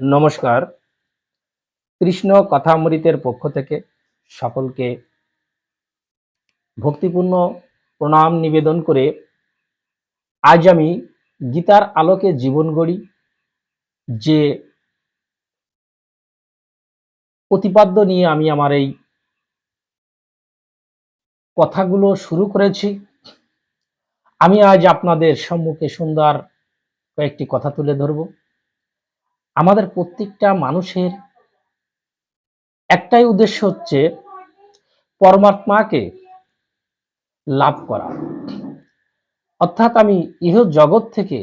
নমস্কার। কৃষ্ণ কথামৃতের পক্ষ থেকে সকলকে ভক্তিপূর্ণ প্রণাম নিবেদন করে আজ আমি গীতার আলোকে জীবন গড়ি, যে প্রতিপাদ্য নিয়ে আমি আমার এই কথাগুলো শুরু করেছি। আমি আজ আপনাদের সম্মুখে সুন্দর কয়েকটি কথা তুলে ধরব। আমাদের প্রত্যেকটা মানুষের একটাই উদ্দেশ্য হচ্ছে পরমাত্মাকে লাভ করা। অর্থাৎ আমি ইহ জগৎ থেকে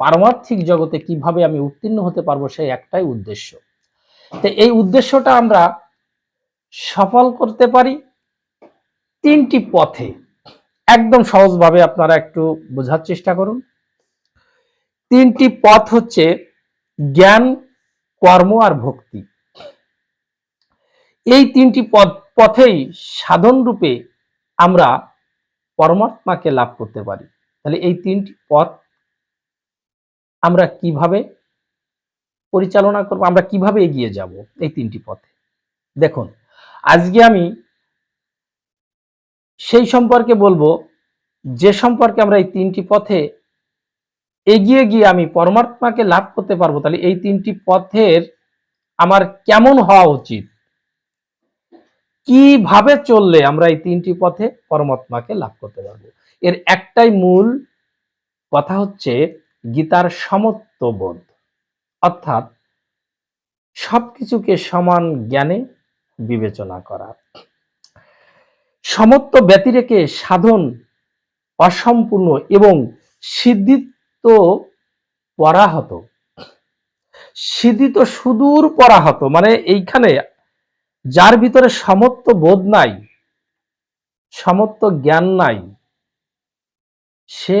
পারমার্থিক জগতে কীভাবে আমি উত্তীর্ণ হতে পারব সেই একটাই উদ্দেশ্য। তো এই উদ্দেশ্যটা আমরা সফল করতে পারি তিনটি পথে। একদম সহজভাবে আপনারা একটু বোঝার চেষ্টা করুন। তিনটি পথ হচ্ছে জ্ঞান কর্ম আর ভক্তি। এই তিনটি পথ পথেই সাধন রূপে আমরা পরমাত্মাকে লাভ করতে পারি। তাহলে এই তিনটি পথ আমরা কীভাবে পরিচালনা করব, আমরা কীভাবে এগিয়ে যাব এই তিনটি পথে? দেখুন, আজকে আমি সেই সম্পর্কে বলব, যে সম্পর্কে আমরা এই তিনটি পথে এগিয়ে গিয়ে আমি পরমাত্মাকে লাভ করতে পারব, তাহলে এই তিনটি পথের আমার কেমন হওয়া উচিত? কীভাবে চললে আমরা এই তিনটি পথে পরমাত্মাকে লাভ করতে পারব? এর একটাই মূল কথা হচ্ছে গীতার সমত্ব বোধ। অর্থাৎ সবকিছুকে সমান জ্ঞানে বিবেচনা করা। সমত্ব ব্যতিরেকে সাধন অসম্পূর্ণ এবং সিদ্ধিত্ব পরাহত। সিদ্ধিত সুদূর পরাহত মানে এইখানে যার ভিতরে সমত্ব বোধ নাই সমত্ব জ্ঞান নাই, সে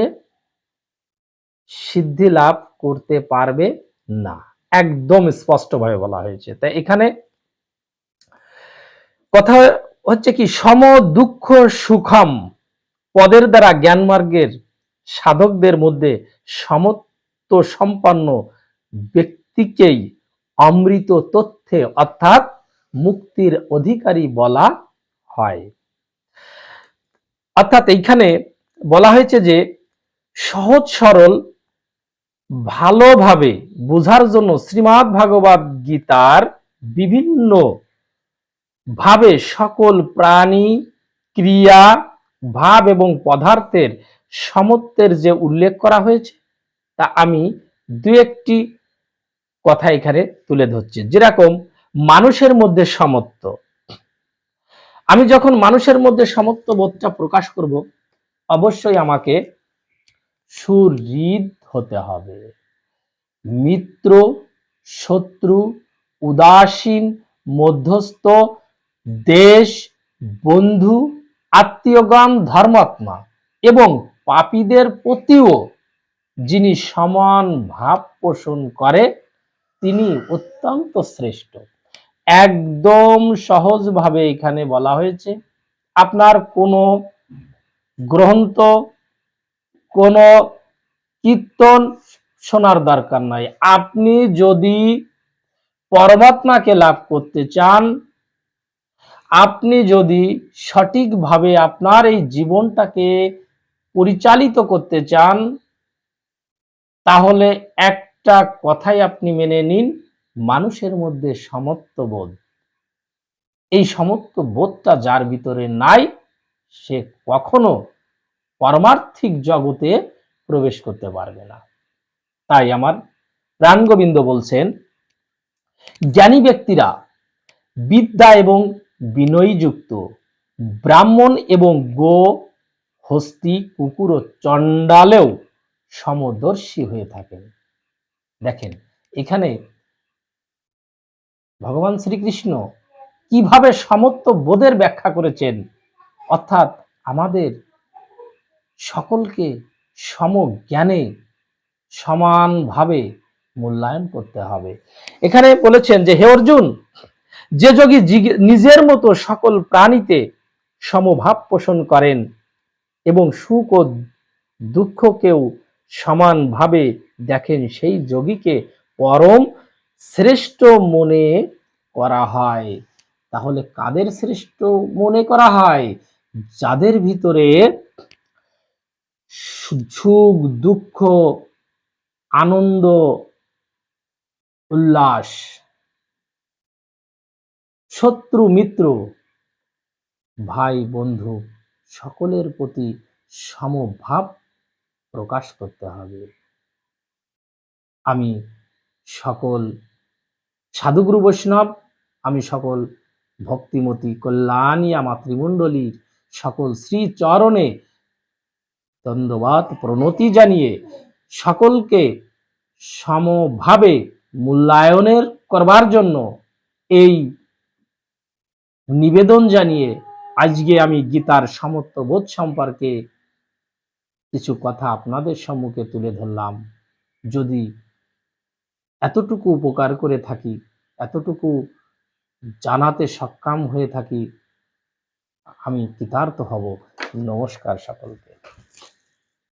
সিদ্ধি লাভ করতে পারবে না। একদম স্পষ্টভাবে বলা হয়েছে। তাই এখানে কথা হচ্ছে কি সম দুঃখ সুখম পদের দ্বারা জ্ঞান মার্গের সাধকদের মধ্যে সমত্ব সম্পন্ন ব্যক্তিকেই অমৃত তথ্যে অর্থাৎ মুক্তির অধিকারী বলা হয়। অর্থাৎ এইখানে বলা হয়েছে যে সহজ, সরল, ভালোভাবে বোঝার জন্য শ্রীমৎ ভাগবত গীতার বিভিন্ন ভাবে সকল প্রাণী, ক্রিয়া, ভাব এবং পদার্থের সমত্বের যে উল্লেখ করা হয়েছে, তা আমি দু একটি কথা এখানে তুলে ধরছি। যেরকম মানুষের মধ্যে সমত্ব আমি যখন মানুষের মধ্যে সমত্ব বোধটা প্রকাশ করব, অবশ্যই আমাকে সুহৃদ হতে হবে। মিত্র, শত্রু, উদাসীন, মধ্যস্থ, দেশ, বন্ধু, আত্মীয়গণ, ধর্মাত্মা এবং পাপীদের প্রতিও যিনি সমান ভাব পোষণ করে, তিনি অত্যন্ত শ্রেষ্ঠ। একদম সহজভাবে এখানে বলা হয়েছে, আপনার কোনো গ্রন্থ, কোনো কীর্তন শোনার দরকার নাই। আপনি যদি পরমাত্মাকে লাভ করতে চান, আপনি যদি সঠিকভাবে আপনার এই জীবনটাকে পরিচালিত করতে চান, তাহলে একটা কথাই আপনি মেনে নিন, মানুষের মধ্যে সমত্ব বোধ এই সমত্ব বোধটা যার ভিতরে নাই, সে কখনো পারমার্থিক জগতে প্রবেশ করতে পারবে না। তাই আমার প্রাণগোবিন্দ বলছেন, জ্ঞানী ব্যক্তিরা বিদ্যা এবং বিনয়যুক্ত ব্রাহ্মণ এবং গো হস্তি, কুকুর ও চণ্ডালেও সমদর্শী হয়ে থাকেন। দেখেন, এখানে ভগবান শ্রীকৃষ্ণ কীভাবে সমত্ব বোধের ব্যাখ্যা করেছেন, অর্থাৎ আমাদের সকলকে সম জ্ঞানে সমানভাবে মূল্যায়ন করতে হবে। এখানে বলেছেন যে, হে অর্জুন, যে যোগী নিজের মতো সকল প্রাণীতে সমভাব পোষণ করেন এবং সুখ ও দুঃখকেও সমানভাবে দেখেন সেই যোগীকে পরম শ্রেষ্ঠ মনে করা হয়। তাহলে কাদের শ্রেষ্ঠ মনে করা হয়? যাদের ভিতরে সুখ, দুঃখ, আনন্দ, উল্লাস, শত্রু, মিত্র, ভাই, বন্ধু সকলের প্রতি সমভাব প্রকাশ করতে হবে। আমি সকল সাধুগুরু বৈষ্ণব, আমি সকল ভক্তিমতী কল্যাণিয়া মাতৃমণ্ডলীর সকল শ্রী চরণে দণ্ডবাদ প্রণতি জানিয়ে সকলকে সমভাবে মূল্যায়নের করবার জন্য এই নিবেদন জানিয়ে আজকে আমি গীতার সমত্ব বোধ সম্পর্কে কিছু কথা আপনাদের সম্মুখে তুলে ধরলাম। যদি এতটুকু উপকার করে থাকি, এতটুকু জানাতে সক্ষম হয়ে থাকি, আমি কৃতার্থ হব। নমস্কার সকলকে।